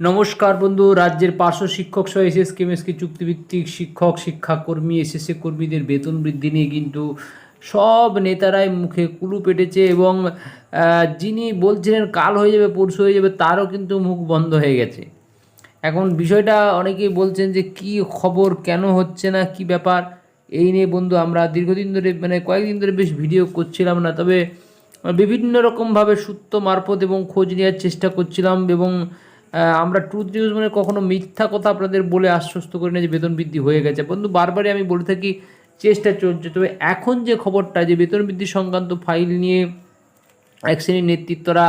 নমস্কার বন্ধু, রাজ্যের পার্শ্ব শিক্ষক সহ এস এস কেমএসকে চুক্তিভিত্তিক শিক্ষক, শিক্ষাকর্মী এসএসএ কর্মীদের বেতন বৃদ্ধি নিয়ে কিন্তু সব নেতারাই মুখে কুলু পেটেছে এবং যিনি বলছিলেন কাল হয়ে যাবে, পরশু হয়ে যাবে, তারও কিন্তু মুখ বন্ধ হয়ে গেছে। এখন বিষয়টা অনেকেই বলছেন যে কি খবর, কেন হচ্ছে না, কি ব্যাপার? এই নিয়ে বন্ধু আমরা দীর্ঘদিন ধরে মানে কয়েকদিন ধরে বেশ ভিডিও করছিলাম না, তবে বিভিন্ন রকমভাবে সূত্র মারফত এবং খোঁজ নেওয়ার চেষ্টা করছিলাম এবং আমরা ট্রুথ নিউজ মানে কখনো মিথ্যা কথা আপনাদের বলে আশ্বস্ত করি না যে বেতন বৃদ্ধি হয়ে গেছে। বন্ধু, বারবারই আমি বলে থাকি, চেষ্টা চলছে। তবে এখন যে খবরটা যে বেতন বৃদ্ধি সংক্রান্ত ফাইল নিয়ে এক শ্রেণির নেতৃত্বরা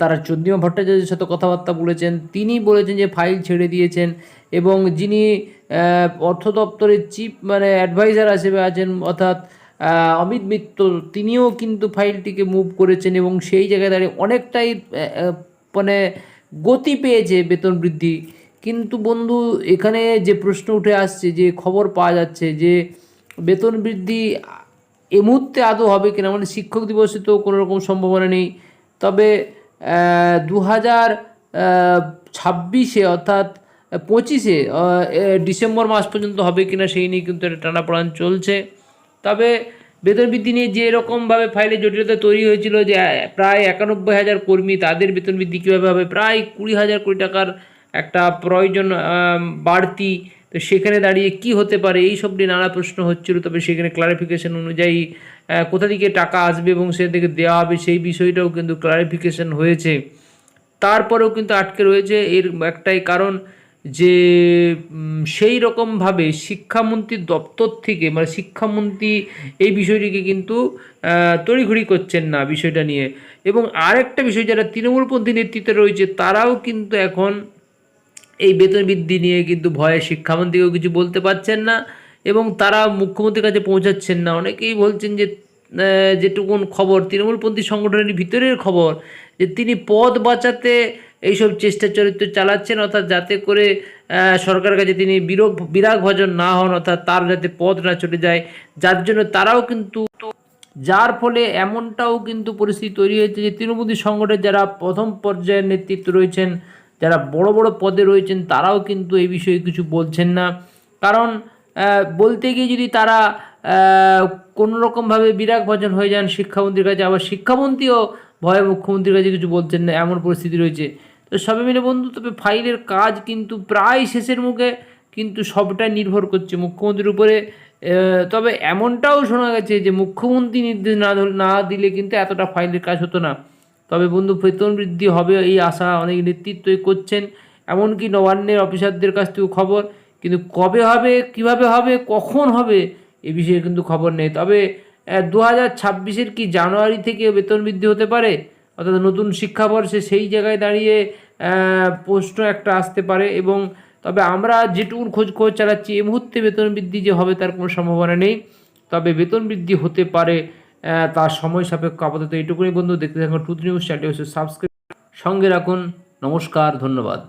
তারা চন্দ্রিমা ভট্টাচার্যের সাথে কথাবার্তা বলেছেন, তিনি বলেছেন যে ফাইল ছেড়ে দিয়েছেন এবং যিনি অর্থ দপ্তরের চিফ মানে অ্যাডভাইজার হিসেবে আছেন, অর্থাৎ অমিত মিত্র, তিনিও কিন্তু ফাইলটিকে মুভ করেছেন এবং সেই জায়গায় দাঁড়িয়ে অনেকটাই মানে গতি পেয়েছে বেতন বৃদ্ধি। কিন্তু বন্ধু, এখানে যে প্রশ্ন উঠে আসছে, যে খবর পাওয়া যাচ্ছে যে বেতন বৃদ্ধি এ মুহূর্তে আদৌ হবে কিনা মানে শিক্ষক দিবসে তো কোনো রকম সম্ভাবনা নেই। তবে দু হাজার ছাব্বিশে অর্থাৎ পঁচিশে ডিসেম্বর মাস পর্যন্ত হবে কিনা সেই নিয়ে কিন্তু একটা টানাপড়ান চলছে। তবে বেতন বৃদ্ধি নিয়ে যে রকমভাবে ফাইলে জটিলতা তৈরি হয়েছিল যে প্রায় একানব্বই হাজার কর্মী তাদের বেতন বৃদ্ধি কীভাবে হবে? প্রায় কুড়ি হাজার কোটি টাকার একটা প্রয়োজন বাড়তি। তো সেখানে দাঁড়িয়ে কি হতে পারে? এই সব নিয়ে নানা প্রশ্ন হচ্ছিল। তবে সেখানে ক্লারিফিকেশন অনুযায়ী কোথা থেকে টাকা আসবে এবং সে থেকে দেওয়া হবে সেই বিষয়টাও কিন্তু ক্লারিফিকেশন হয়েছে। তারপরেও কিন্তু আটকে রয়েছে। এর একটাই কারণ যে সেই রকমভাবে শিক্ষামন্ত্রীর দপ্তর থেকে মানে শিক্ষামন্ত্রী এই বিষয়টিকে কিন্তু তড়িঘড়ি করছেন না বিষয়টা নিয়ে। এবং আরেকটা বিষয়, যারা তৃণমূলপন্থী নেতৃত্বে রয়েছে, তারাও কিন্তু এখন এই বেতন বৃদ্ধি নিয়ে কিন্তু ভয়ে শিক্ষামন্ত্রীকেও কিছু বলতে পারছেন না এবং তারা মুখ্যমন্ত্রীর কাছে পৌঁছাচ্ছেন না। অনেকেই বলছেন যে যেটুকুন খবর তৃণমূলপন্থী সংগঠনের ভিতরের খবর, যে তিনি পদ বাঁচাতে এইসব চেষ্টা চরিত্র চালাচ্ছেন অর্থাৎ যাতে করে আহ, সরকারের কাছে তিনি বিরোগ বিরাগ ভজন না হন অর্থাৎ তার যাতে পদ না চলে যায় যার জন্য তারাও কিন্তু যার ফলে এমনটাও কিন্তু পরিস্থিতি তৈরি হয়েছে যে তৃণমূল সংগঠনের যারা প্রথম পর্যায়ের নেতৃত্ব রয়েছেন যারা বড় বড় পদে রয়েছেন তারাও কিন্তু এই বিষয়ে কিছু বলছেন না। কারণ বলতে গিয়ে যদি তারা কোনো রকমভাবে বিরাগ ভজন হয়ে যান শিক্ষামন্ত্রীর কাছে আবার শিক্ষামন্ত্রীও ভয়ে মুখ্যমন্ত্রীর কাছে কিছু বলছেন না এমন পরিস্থিতি রয়েছে। তো সবে মিলে বন্ধু, তবে ফাইলের কাজ কিন্তু প্রায় শেষের মুখে, কিন্তু সবটাই নির্ভর করছে মুখ্যমন্ত্রীর উপরে। তবে এমনটাও শোনা গেছে যে মুখ্যমন্ত্রী নির্দেশ না না দিলে কিন্তু এতটা ফাইলের কাজ হতো না। তবে বন্ধু, বেতন বৃদ্ধি হবে এই আশা অনেক নেতৃত্বই করছেন, এমনকি নবান্নের অফিসারদের কাছ থেকেও খবর। কিন্তু কবে হবে, কীভাবে হবে, কখন হবে, এ বিষয়ে কিন্তু খবর নেই। তবে দু হাজার ছাব্বিশের কি জানুয়ারি থেকে বেতন বৃদ্ধি হতে পারে? অর্থাৎ নতুন শিক্ষাবর্ষে সেই জায়গায় দাঁড়িয়ে প্রশ্ন একটা আসতে পারে এবং তবে আমরা যেটুকুন খোঁজ খোঁজ চালাচ্ছি এই মুহূর্তে বেতন বৃদ্ধি যে হবে তার কোনো সম্ভাবনা নেই। তবে বেতন বৃদ্ধি হতে পারে তার সময় সাপেক্ষ আপাতত এইটুকুনি বন্ধু। দেখতে থাকুন টুথ নিউজ চ্যানেল সাবস্ক্রাইব সঙ্গে রাখুন। নমস্কার, ধন্যবাদ।